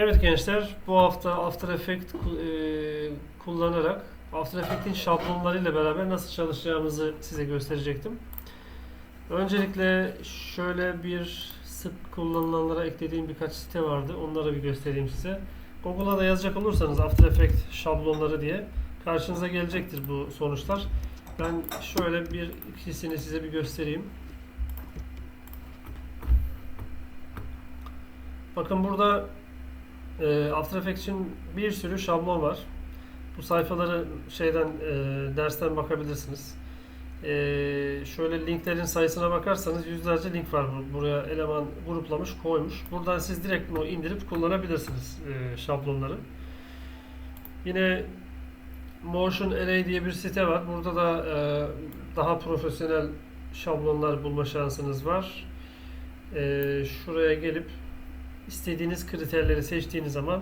Evet gençler, bu hafta After Effects e, kullanarak After Effects'in şablonlarıyla beraber nasıl çalışacağımızı size gösterecektim. Öncelikle şöyle bir sık kullanılanlara eklediğim birkaç site vardı. Onları bir göstereyim size. Google'a da yazacak olursanız After Effects şablonları diye karşınıza gelecektir bu sonuçlar. Ben şöyle bir ikisini size bir göstereyim. Bakın burada e, After Effects için bir sürü şablon var. Bu sayfaları şeyden e, dersten bakabilirsiniz. E, şöyle linklerin sayısına bakarsanız yüzlerce link var bu- buraya eleman gruplamış koymuş. Buradan siz direkt bunu indirip kullanabilirsiniz e, şablonları. Yine Motion Array diye bir site var. Burada da e, daha profesyonel şablonlar bulma şansınız var. E, şuraya gelip istediğiniz kriterleri seçtiğiniz zaman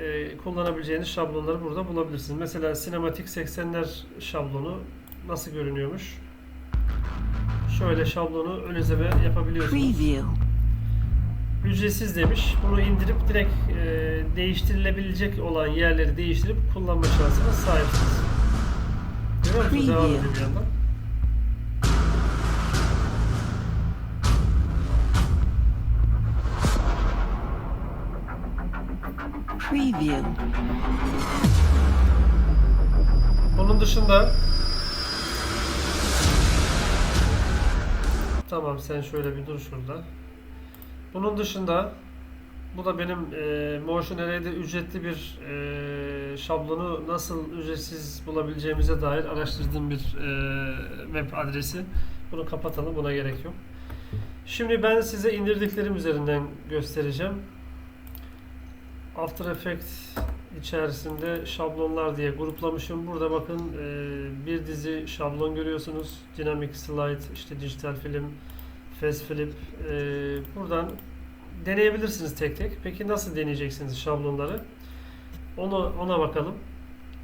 e, kullanabileceğiniz şablonları burada bulabilirsiniz. Mesela sinematik 80'ler şablonu nasıl görünüyormuş? Şöyle şablonu ön izleme yapabiliyorsunuz. Preview. Ücretsiz demiş. Bunu indirip direkt e, değiştirilebilecek olan yerleri değiştirip kullanma şansına sahipsiniz. Görüyor musunuz? Devam ediyor bir yandan. Preview. Onun dışında Tamam sen şöyle bir dur şurada. Bunun dışında bu da benim e, Motion Array'de ücretli bir e, şablonu nasıl ücretsiz bulabileceğimize dair araştırdığım bir e, web adresi. Bunu kapatalım buna gerek yok. Şimdi ben size indirdiklerim üzerinden göstereceğim. After Effects içerisinde şablonlar diye gruplamışım. Burada bakın e, bir dizi şablon görüyorsunuz. Dynamic Slide, işte dijital film, Fast Flip. E, buradan deneyebilirsiniz tek tek. Peki nasıl deneyeceksiniz şablonları? Onu ona bakalım.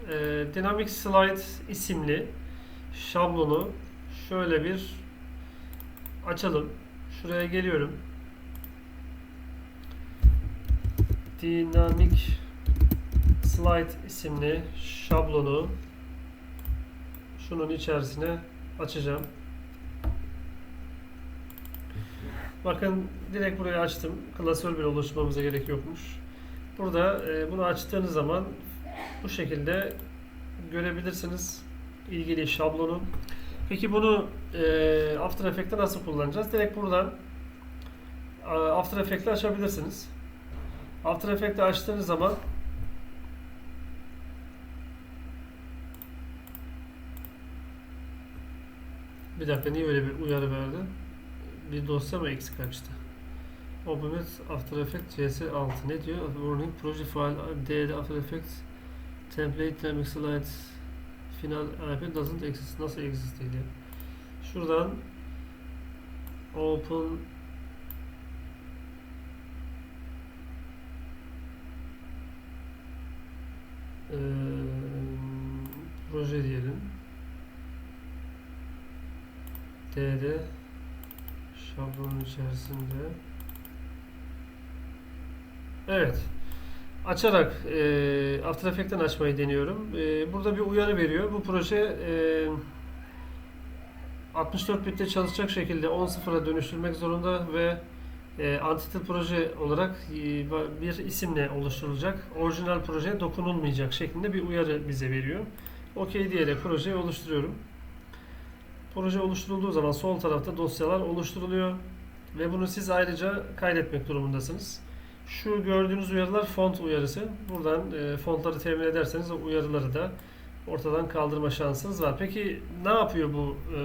E, Dynamic Slide isimli şablonu şöyle bir açalım. Şuraya geliyorum. Dynamic Slide isimli şablonu şunun içerisine açacağım. Bakın direkt buraya açtım. Klasör bile oluşturmamıza gerek yokmuş. Burada e, bunu açtığınız zaman bu şekilde görebilirsiniz ilgili şablonu. Peki bunu e, After Effects'te nasıl kullanacağız? Direkt buradan e, After Effects'te açabilirsiniz. After Effects'te açtığınız zaman bir dakika niye öyle bir uyarı verdi? Bir dosya mı eksik açtı? Openet After Effects CS6 ne diyor? Warning proje file D'de After Effects template dynamic slides final IP doesn't exist. Nasıl exist ya? Şuradan open Eee, proje diyelim. D'de şablonun içerisinde Evet. Açarak eee After Effects'ten açmayı deniyorum. Eee, burada bir uyarı veriyor. Bu proje eee 64 bitte çalışacak şekilde 10.0'a dönüştürmek zorunda ve e, Antitil proje olarak e, bir isimle oluşturulacak. Orijinal projeye dokunulmayacak şeklinde bir uyarı bize veriyor. OK diyerek projeyi oluşturuyorum. Proje oluşturulduğu zaman sol tarafta dosyalar oluşturuluyor ve bunu siz ayrıca kaydetmek durumundasınız. Şu gördüğünüz uyarılar font uyarısı. Buradan e, fontları temin ederseniz uyarıları da ortadan kaldırma şansınız var. Peki ne yapıyor bu e,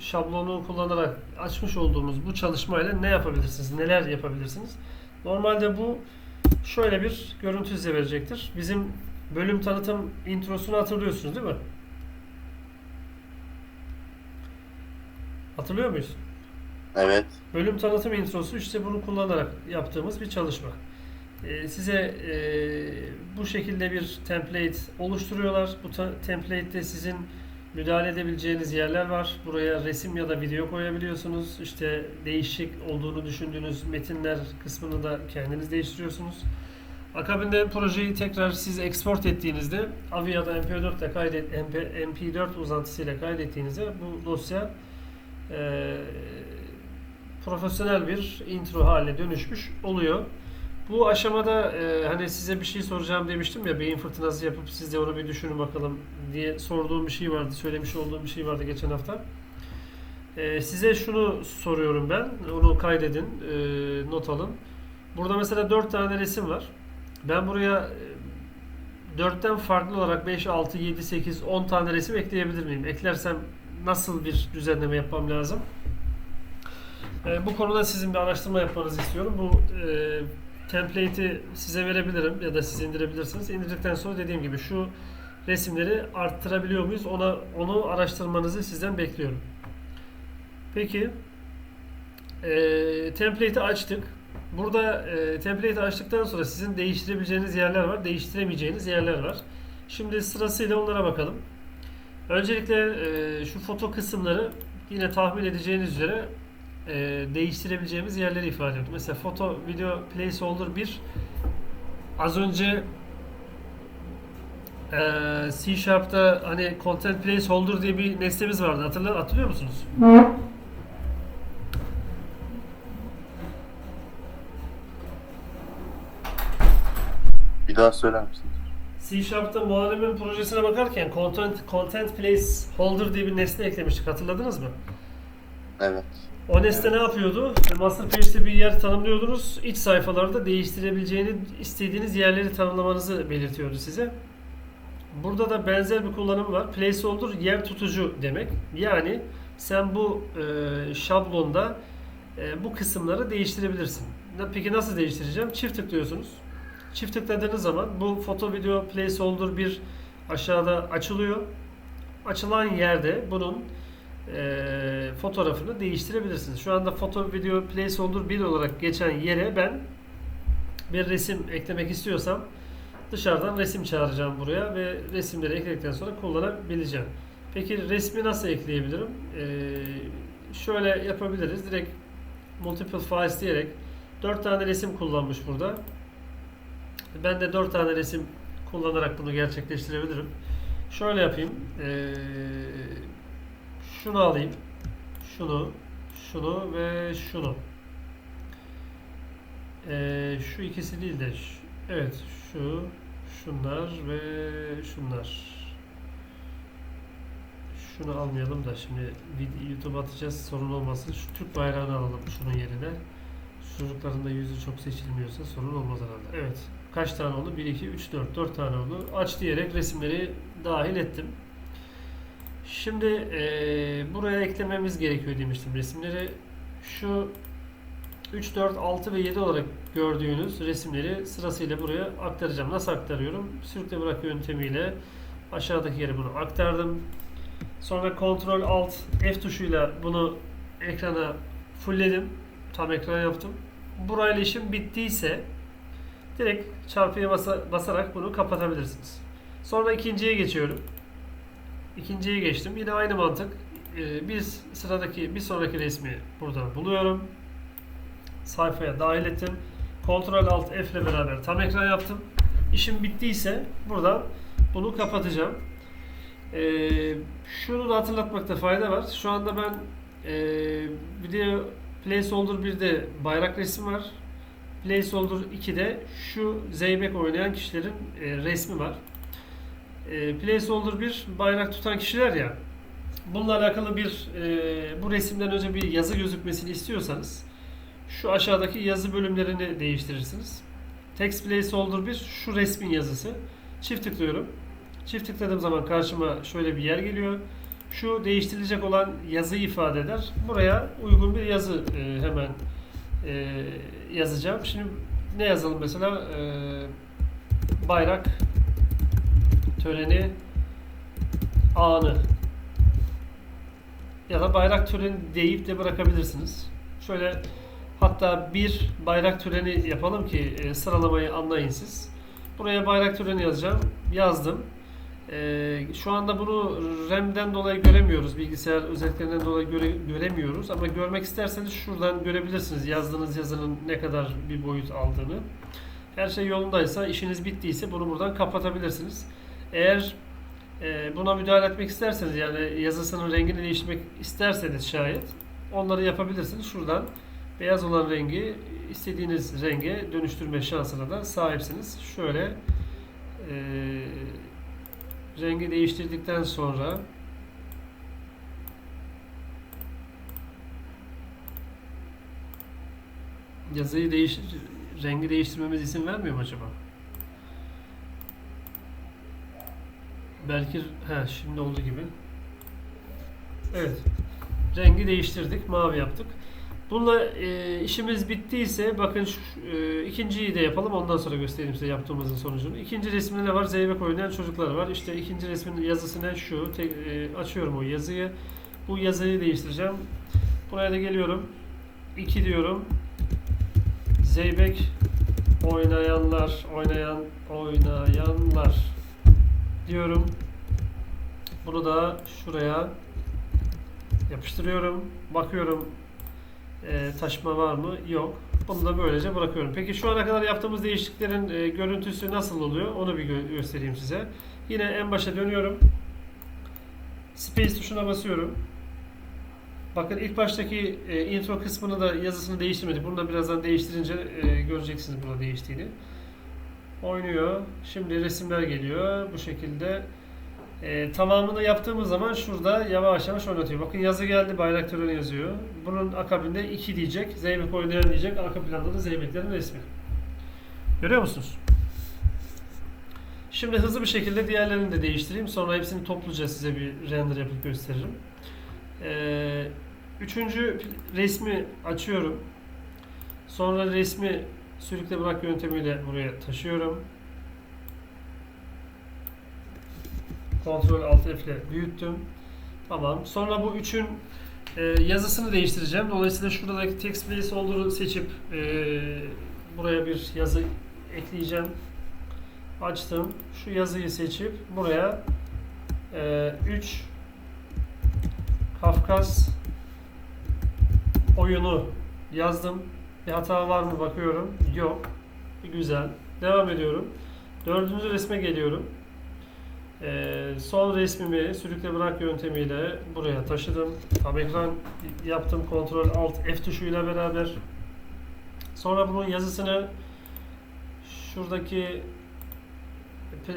şablonu kullanarak açmış olduğumuz bu çalışmayla ne yapabilirsiniz? Neler yapabilirsiniz? Normalde bu şöyle bir görüntü size verecektir. Bizim bölüm tanıtım introsunu hatırlıyorsunuz değil mi? Hatırlıyor muyuz? Evet. Bölüm tanıtım introsu işte bunu kullanarak yaptığımız bir çalışma. Ee, size e, bu şekilde bir template oluşturuyorlar. Bu template'de sizin müdahale edebileceğiniz yerler var. Buraya resim ya da video koyabiliyorsunuz. İşte değişik olduğunu düşündüğünüz metinler kısmını da kendiniz değiştiriyorsunuz. Akabinde projeyi tekrar siz export ettiğinizde AVI ya da MP4 ile kaydet MP, MP4 uzantısıyla kaydettiğinizde bu dosya eee, profesyonel bir intro haline dönüşmüş oluyor. Bu aşamada e, hani size bir şey soracağım demiştim ya beyin fırtınası yapıp siz de onu bir düşünün bakalım diye sorduğum bir şey vardı, söylemiş olduğum bir şey vardı geçen hafta. E, size şunu soruyorum ben, onu kaydedin, e, not alın. Burada mesela 4 tane resim var. Ben buraya e, 4'ten farklı olarak 5, 6, 7, 8, 10 tane resim ekleyebilir miyim? Eklersem nasıl bir düzenleme yapmam lazım? E, bu konuda sizin bir araştırma yapmanızı istiyorum. Bu e, template'i size verebilirim ya da siz indirebilirsiniz. İndirdikten sonra dediğim gibi şu resimleri arttırabiliyor muyuz? Ona onu araştırmanızı sizden bekliyorum. Peki e, template'i açtık. Burada e, template'i açtıktan sonra sizin değiştirebileceğiniz yerler var, değiştiremeyeceğiniz yerler var. Şimdi sırasıyla onlara bakalım. Öncelikle e, şu foto kısımları yine tahmin edeceğiniz üzere e, değiştirebileceğimiz yerleri ifade ediyor. Mesela foto video placeholder 1 az önce e, C Sharp'ta hani content placeholder diye bir nesnemiz vardı. Hatırla, hatırlıyor musunuz? Bir daha söyler misin? C Sharp'ta muharebenin projesine bakarken content, content placeholder diye bir nesne eklemiştik. Hatırladınız mı? Evet. O nesne ne yapıyordu? Master page'de bir yer tanımlıyordunuz. İç sayfalarda değiştirebileceğini istediğiniz yerleri tanımlamanızı belirtiyordu size. Burada da benzer bir kullanım var. Placeholder yer tutucu demek. Yani sen bu e, şablonda e, bu kısımları değiştirebilirsin. Peki nasıl değiştireceğim? Çift tıklıyorsunuz. Çift tıkladığınız zaman bu foto video placeholder bir aşağıda açılıyor. Açılan yerde bunun e, fotoğrafını değiştirebilirsiniz. Şu anda foto video placeholder 1 olarak geçen yere ben bir resim eklemek istiyorsam dışarıdan resim çağıracağım buraya ve resimleri ekledikten sonra kullanabileceğim. Peki resmi nasıl ekleyebilirim? E, şöyle yapabiliriz. Direkt multiple files diyerek 4 tane resim kullanmış burada. Ben de 4 tane resim kullanarak bunu gerçekleştirebilirim. Şöyle yapayım. Ee, şunu alayım. Şunu, şunu ve şunu. Ee, şu ikisi değil de evet şu, şunlar ve şunlar. Şunu almayalım da şimdi YouTube atacağız sorun olmasın. Şu Türk bayrağını alalım şunun yerine. Çocukların da yüzü çok seçilmiyorsa sorun olmaz herhalde. Evet. Kaç tane oldu? 1, 2, 3, 4. 4 tane oldu. Aç diyerek resimleri dahil ettim. Şimdi eee, buraya eklememiz gerekiyor demiştim resimleri. Şu 3, 4, 6 ve 7 olarak gördüğünüz resimleri sırasıyla buraya aktaracağım. Nasıl aktarıyorum? Sürükle bırak yöntemiyle aşağıdaki yere bunu aktardım. Sonra Ctrl Alt F tuşuyla bunu ekrana fullledim. Tam ekran yaptım. Burayla işim bittiyse direkt çarpıya basa- basarak bunu kapatabilirsiniz. Sonra ikinciye geçiyorum. İkinciye geçtim. Yine aynı mantık. Ee, bir sıradaki bir sonraki resmi buradan buluyorum. Sayfaya dahil ettim. Ctrl Alt F ile beraber tam ekran yaptım. İşim bittiyse buradan bunu kapatacağım. Ee, şunu da hatırlatmakta fayda var. Şu anda ben e, video Placeholder 1'de bayrak resim var. Placeholder 2'de şu Zeybek oynayan kişilerin e, resmi var. E, Placeholder 1 bayrak tutan kişiler ya. Bununla alakalı bir e, bu resimden önce bir yazı gözükmesini istiyorsanız şu aşağıdaki yazı bölümlerini değiştirirsiniz. Text Placeholder 1 şu resmin yazısı. Çift tıklıyorum. Çift tıkladığım zaman karşıma şöyle bir yer geliyor. Şu değiştirilecek olan yazı ifade eder. Buraya uygun bir yazı e, hemen e, yazacağım. Şimdi ne yazalım mesela? E, bayrak töreni anı ya da bayrak töreni deyip de bırakabilirsiniz. Şöyle hatta bir bayrak töreni yapalım ki e, sıralamayı anlayın siz. Buraya bayrak töreni yazacağım. Yazdım. Ee, şu anda bunu RAM'den dolayı göremiyoruz. Bilgisayar özelliklerinden dolayı göre- göremiyoruz. Ama görmek isterseniz şuradan görebilirsiniz yazdığınız yazının ne kadar bir boyut aldığını. Her şey yolundaysa, işiniz bittiyse bunu buradan kapatabilirsiniz. Eğer e, buna müdahale etmek isterseniz yani yazısının rengini değiştirmek isterseniz şayet onları yapabilirsiniz. Şuradan beyaz olan rengi istediğiniz renge dönüştürme şansına da sahipsiniz. Şöyle e, rengi değiştirdikten sonra yazıyı değiş rengi değiştirmemiz izin vermiyor mu acaba? Belki he şimdi olduğu gibi. Evet. Rengi değiştirdik. Mavi yaptık. Bununla e, işimiz bittiyse bakın şu, e, ikinciyi de yapalım. Ondan sonra göstereyim size yaptığımızın sonucunu. İkinci resminde ne var? Zeybek oynayan çocuklar var. İşte ikinci resmin yazısı ne? Şu. Te- e, açıyorum o yazıyı. Bu yazıyı değiştireceğim. Buraya da geliyorum. 2 diyorum. Zeybek oynayanlar, oynayan, oynayanlar diyorum. Bunu da şuraya yapıştırıyorum. Bakıyorum e, taşma var mı? Yok. Bunu da böylece bırakıyorum. Peki şu ana kadar yaptığımız değişikliklerin e, görüntüsü nasıl oluyor? Onu bir gö- göstereyim size. Yine en başa dönüyorum. Space tuşuna basıyorum. Bakın ilk baştaki e, intro kısmını da yazısını değiştirmedik. Bunu da birazdan değiştirince e, göreceksiniz burada değiştiğini. Oynuyor. Şimdi resimler geliyor. Bu şekilde e, tamamını yaptığımız zaman şurada yavaş yavaş oynatıyor. Bakın yazı geldi. Bayrak yazıyor. Bunun akabinde 2 diyecek. Zeybek oynayan diyecek. Arka planda da Zeybeklerin resmi. Görüyor musunuz? Şimdi hızlı bir şekilde diğerlerini de değiştireyim. Sonra hepsini topluca size bir render yapıp gösteririm. Ee, üçüncü resmi açıyorum. Sonra resmi sürükle bırak yöntemiyle buraya taşıyorum. Ctrl Alt F ile büyüttüm. Tamam. Sonra bu üçün e, yazısını değiştireceğim. Dolayısıyla şuradaki text placeholder'ı seçip e, buraya bir yazı ekleyeceğim. Açtım. Şu yazıyı seçip buraya 3 Kafkas oyunu yazdım. Bir hata var mı bakıyorum. Yok. Güzel. Devam ediyorum. Dördüncü resme geliyorum. Ee, son resmimi sürükle bırak yöntemiyle buraya taşıdım. Tam ekran yaptım. Ctrl Alt F tuşuyla beraber. Sonra bunun yazısını şuradaki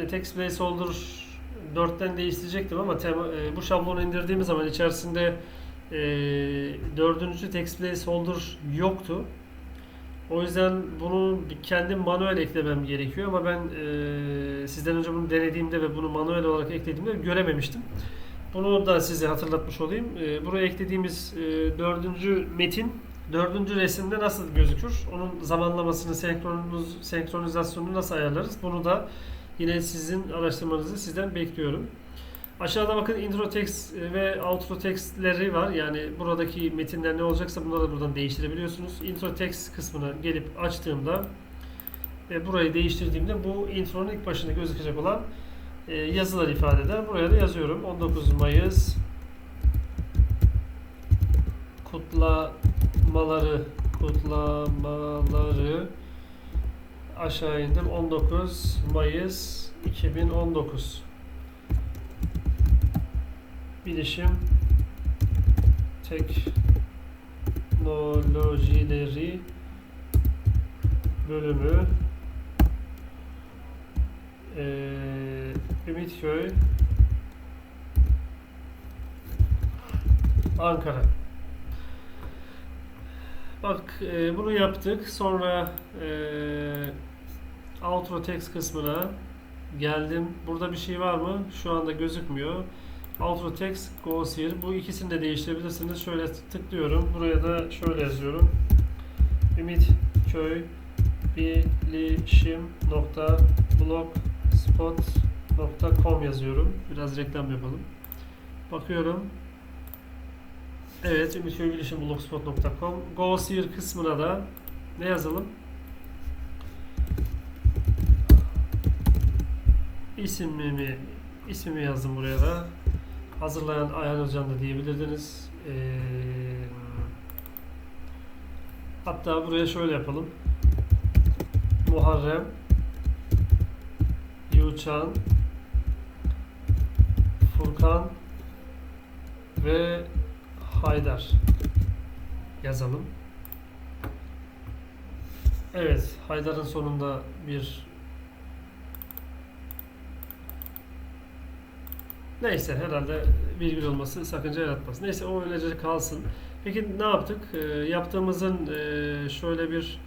text placeholder 4'ten değiştirecektim ama tema, e, bu şablonu indirdiğimiz zaman içerisinde e, dördüncü text placeholder yoktu. O yüzden bunu kendim manuel eklemem gerekiyor ama ben e, sizden önce bunu denediğimde ve bunu manuel olarak eklediğimde görememiştim. Bunu da size hatırlatmış olayım. E, buraya eklediğimiz e, dördüncü metin dördüncü resimde nasıl gözükür? Onun zamanlamasını, senkroniz, senkronizasyonunu nasıl ayarlarız? Bunu da yine sizin araştırmanızı sizden bekliyorum. Aşağıda bakın intro text ve outro textleri var. Yani buradaki metinler ne olacaksa bunları da buradan değiştirebiliyorsunuz. Intro text kısmına gelip açtığımda ve burayı değiştirdiğimde bu intronun ilk başında gözükecek olan e, yazılar ifade eder. Buraya da yazıyorum. 19 Mayıs kutlamaları kutlamaları aşağı indim. 19 Mayıs 2019 Bilişim Teknolojileri bölümü ee, Ümitköy Ankara Bak e, bunu yaptık. Sonra e, outro text kısmına geldim. Burada bir şey var mı? Şu anda gözükmüyor. Outro text goes here. Bu ikisini de değiştirebilirsiniz. Şöyle tıklıyorum. Buraya da şöyle yazıyorum. Ümit Köy bilişim nokta blogspot.com yazıyorum. Biraz reklam yapalım. Bakıyorum. Evet, ümitköy.blogspot.com Go here kısmına da ne yazalım? İsmimi ismimi yazdım buraya da. Hazırlayan Ayhan Özcan da diyebilirdiniz. Ee, hatta buraya şöyle yapalım. Muharrem Yuçan Furkan ve Haydar yazalım. Evet, Haydar'ın sonunda bir Neyse herhalde virgül olması sakınca yaratmaz. Neyse o öylece kalsın. Peki ne yaptık? Ee, yaptığımızın e, şöyle bir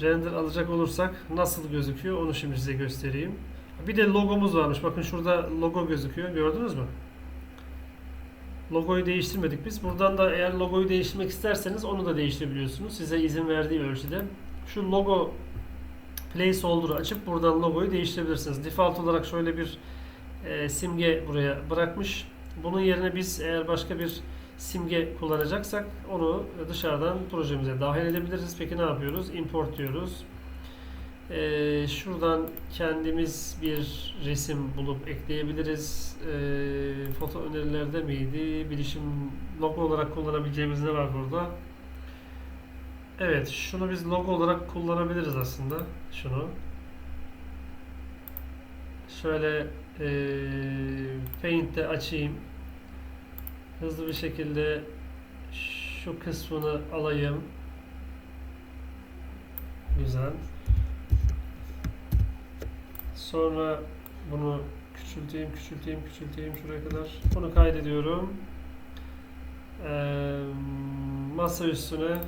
render alacak olursak nasıl gözüküyor onu şimdi size göstereyim. Bir de logomuz varmış. Bakın şurada logo gözüküyor. Gördünüz mü? Logoyu değiştirmedik biz. Buradan da eğer logoyu değiştirmek isterseniz onu da değiştirebiliyorsunuz. Size izin verdiği ölçüde. Şu logo placeholder'ı açıp buradan logoyu değiştirebilirsiniz. Default olarak şöyle bir e, simge buraya bırakmış. Bunun yerine biz eğer başka bir simge kullanacaksak onu dışarıdan projemize dahil edebiliriz. Peki ne yapıyoruz? Import diyoruz. E, şuradan kendimiz bir resim bulup ekleyebiliriz. E, foto önerilerde miydi? Bilişim logo olarak kullanabileceğimiz ne var burada? Evet, şunu biz logo olarak kullanabiliriz aslında. Şunu. Şöyle eee Paint'te açayım. Hızlı bir şekilde şu kısmını alayım. Güzel. Sonra bunu küçülteyim, küçülteyim, küçülteyim şuraya kadar. Bunu kaydediyorum. Eee masa üstüne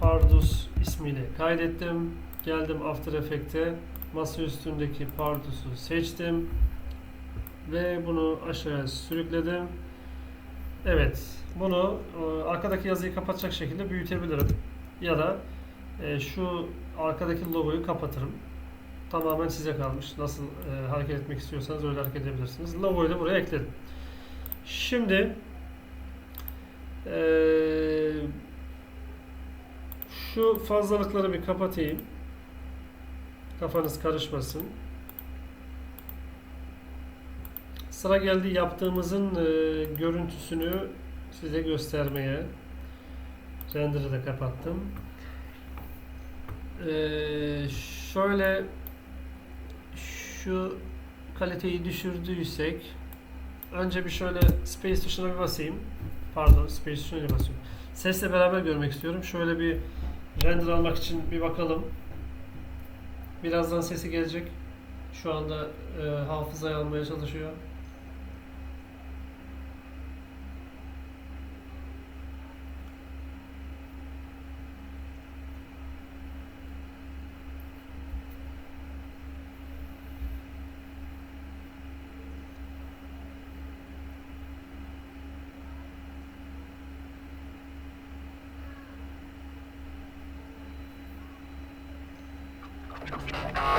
Pardus ismiyle kaydettim. Geldim After Effects'e. Masa üstündeki Pardus'u seçtim. Ve bunu aşağıya sürükledim. Evet. Bunu e, arkadaki yazıyı kapatacak şekilde büyütebilirim. Ya da e, şu arkadaki logoyu kapatırım. Tamamen size kalmış. Nasıl e, hareket etmek istiyorsanız öyle hareket edebilirsiniz. Logoyu da buraya ekledim. Şimdi şu fazlalıkları bir kapatayım. Kafanız karışmasın. Sıra geldi yaptığımızın e, görüntüsünü size göstermeye. Render'ı da kapattım. E, şöyle şu kaliteyi düşürdüysek önce bir şöyle space tuşuna bir basayım. Pardon, space tuşuna bir basıyorum. Sesle beraber görmek istiyorum. Şöyle bir render almak için bir bakalım. Birazdan sesi gelecek. Şu anda e, hafızaya almaya çalışıyor.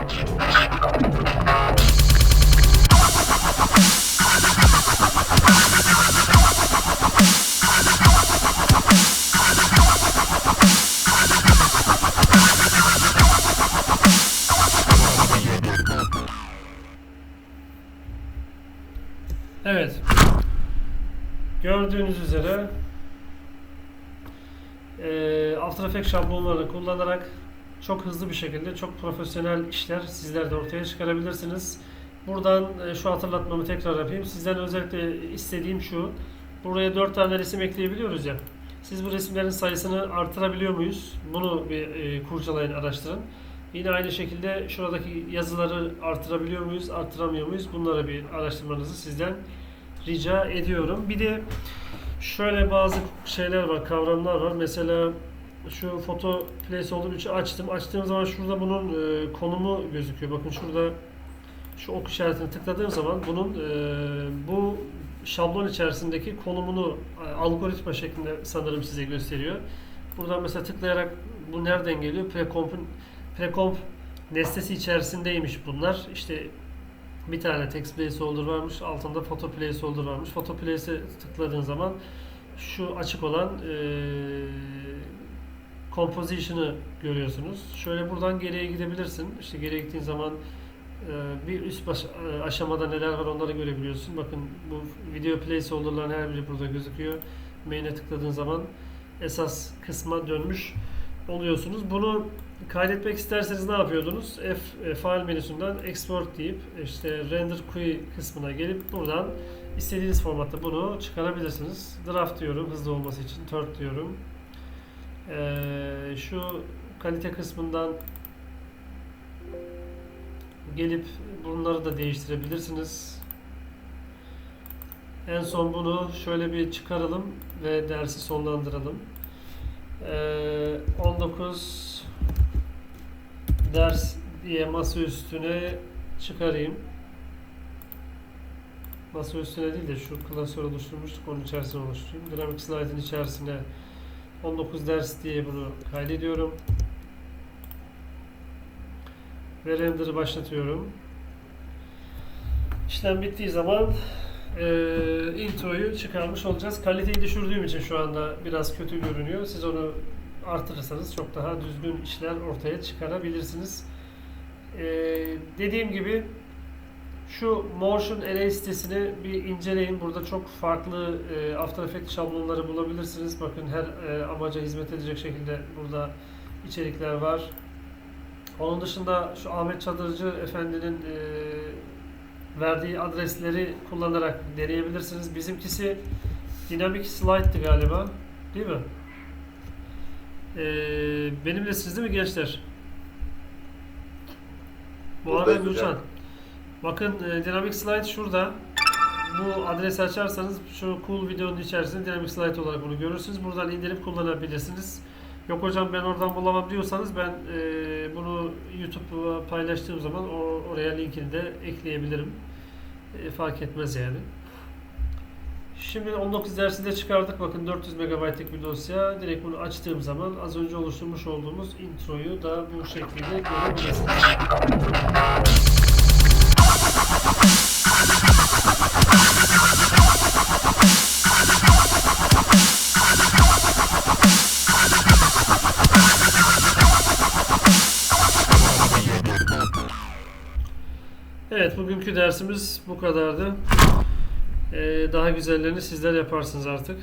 Watch. Çok hızlı bir şekilde çok profesyonel işler sizler de ortaya çıkarabilirsiniz. Buradan e, şu hatırlatmamı tekrar yapayım. Sizden özellikle istediğim şu. Buraya 4 tane resim ekleyebiliyoruz ya. Siz bu resimlerin sayısını artırabiliyor muyuz? Bunu bir e, kurcalayın, araştırın. Yine aynı şekilde şuradaki yazıları artırabiliyor muyuz, artıramıyor muyuz? Bunları bir araştırmanızı sizden rica ediyorum. Bir de şöyle bazı şeyler var, kavramlar var. Mesela şu foto placeholder 3'ü açtım. Açtığım zaman şurada bunun e, konumu gözüküyor. Bakın şurada şu ok işaretini tıkladığım zaman bunun e, bu şablon içerisindeki konumunu e, algoritma şeklinde sanırım size gösteriyor. Buradan mesela tıklayarak bu nereden geliyor? Precomp'un precomp nesnesi içerisindeymiş bunlar. İşte bir tane text placeholder varmış, altında photo placeholder varmış. Photo place'e tıkladığın zaman şu açık olan e, composition'ı görüyorsunuz. Şöyle buradan geriye gidebilirsin. İşte geriye gittiğin zaman Ee, bir üst baş, e, aşamada neler var onları görebiliyorsun. Bakın bu video placeholder'ların her biri burada gözüküyor. Main'e tıkladığın zaman esas kısma dönmüş oluyorsunuz. Bunu kaydetmek isterseniz ne yapıyordunuz? F e, file menüsünden export deyip işte render queue kısmına gelip buradan istediğiniz formatta bunu çıkarabilirsiniz. Draft diyorum hızlı olması için. Third diyorum. Ee, şu kalite kısmından gelip bunları da değiştirebilirsiniz. En son bunu şöyle bir çıkaralım ve dersi sonlandıralım. Ee, 19 ders diye masa üstüne çıkarayım. Masa üstüne değil de şu klasör oluşturmuştuk onun içerisine oluşturayım. Dynamic Slide'ın içerisine 19 ders diye bunu kaydediyorum. Ve render'ı başlatıyorum. İşlem bittiği zaman eee introyu çıkarmış olacağız. Kaliteyi düşürdüğüm için şu anda biraz kötü görünüyor. Siz onu artırırsanız çok daha düzgün işler ortaya çıkarabilirsiniz. Eee, dediğim gibi şu Motion Array sitesini bir inceleyin. Burada çok farklı e, After Effects şablonları bulabilirsiniz. Bakın her e, amaca hizmet edecek şekilde burada içerikler var. Onun dışında şu Ahmet Çadırcı Efendi'nin e, verdiği adresleri kullanarak deneyebilirsiniz. Bizimkisi Dynamic Slide'dı galiba. Değil mi? E, benimle siz değil mi gençler? Muharrem Buradayız hocam. Gülşen. Bakın e, Dynamic Slide şurada. Bu adresi açarsanız şu cool videonun içerisinde Dynamic Slide olarak bunu görürsünüz. Buradan indirip kullanabilirsiniz. Yok hocam ben oradan bulamam diyorsanız ben e, bunu YouTube'a paylaştığım zaman o, oraya linkini de ekleyebilirim. E, fark etmez yani. Şimdi 19 dersinde çıkardık. Bakın 400 MB'lık bir dosya. Direkt bunu açtığım zaman az önce oluşturmuş olduğumuz introyu da bu şekilde görebilirsiniz. Dersimiz bu kadardı. Ee, daha güzellerini sizler yaparsınız artık.